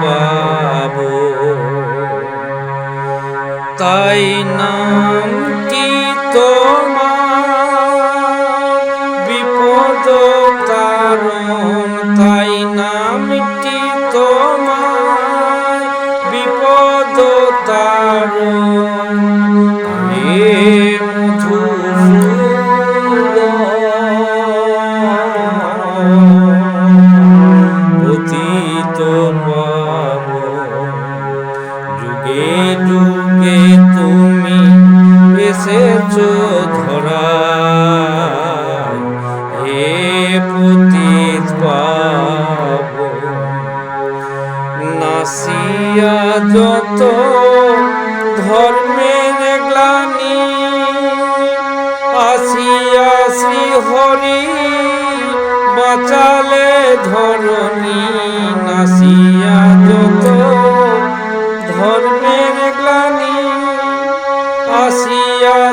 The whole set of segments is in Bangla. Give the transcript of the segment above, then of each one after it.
পাবো। তাই নামটি তোমার বিপদ তারণ তাই নামটি তোমার বিপদ তারণ এসেছ ধরা হে পতিত নাসিয়া যত ধর্মের গ্লানি আসিয়া শ্রী হরি বাঁচালে ধরণী নাসিয়া।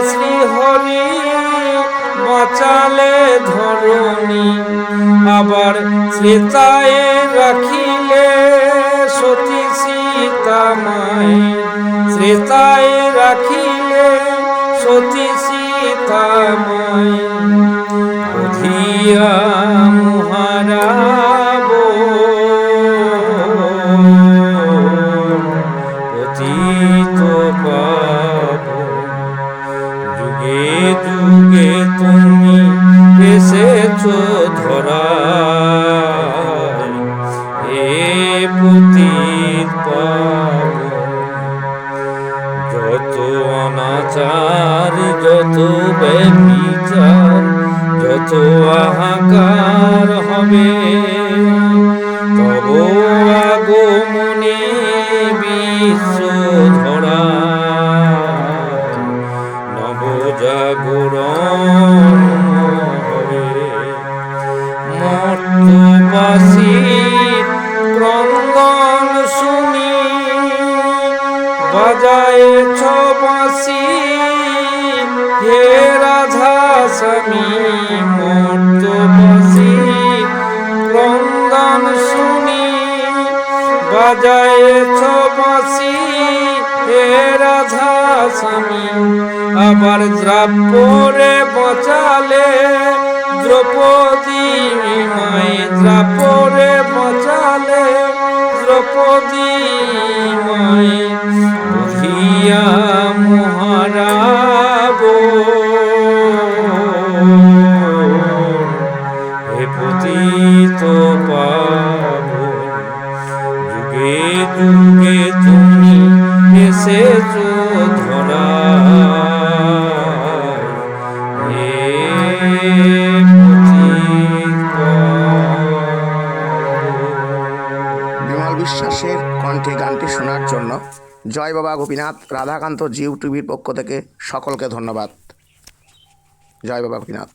শ্রী হরি বাঁচালে ধরণী। আবার শ্রেতায় রাখিলে সতী সীতা সীতামায় শ্রেতায় রাখিলে সতী সীতামায় বুঝিয়া মহারাব যত অনাচার যত ব্যবিচার যত আহাকার হবে। বাজায় ছবাসি হে রাধা স্বামী মর্তবাসী ক্রন্দন শুনি, বাজায় ছবাসি হে রাধা স্বামী, আবার দ্রাপরে বচালে দ্রৌপদী মায় দ্রাপরে বচালে দ্রৌপদী মায় বিমল বিশ্বাসের কণ্ঠে গানটি শোনার জন্য জয় বাবা গোপীনাথ রাধাকান্ত জিউ টিভির পক্ষ থেকে সকলকে ধন্যবাদ। জয় বাবা গোপীনাথ।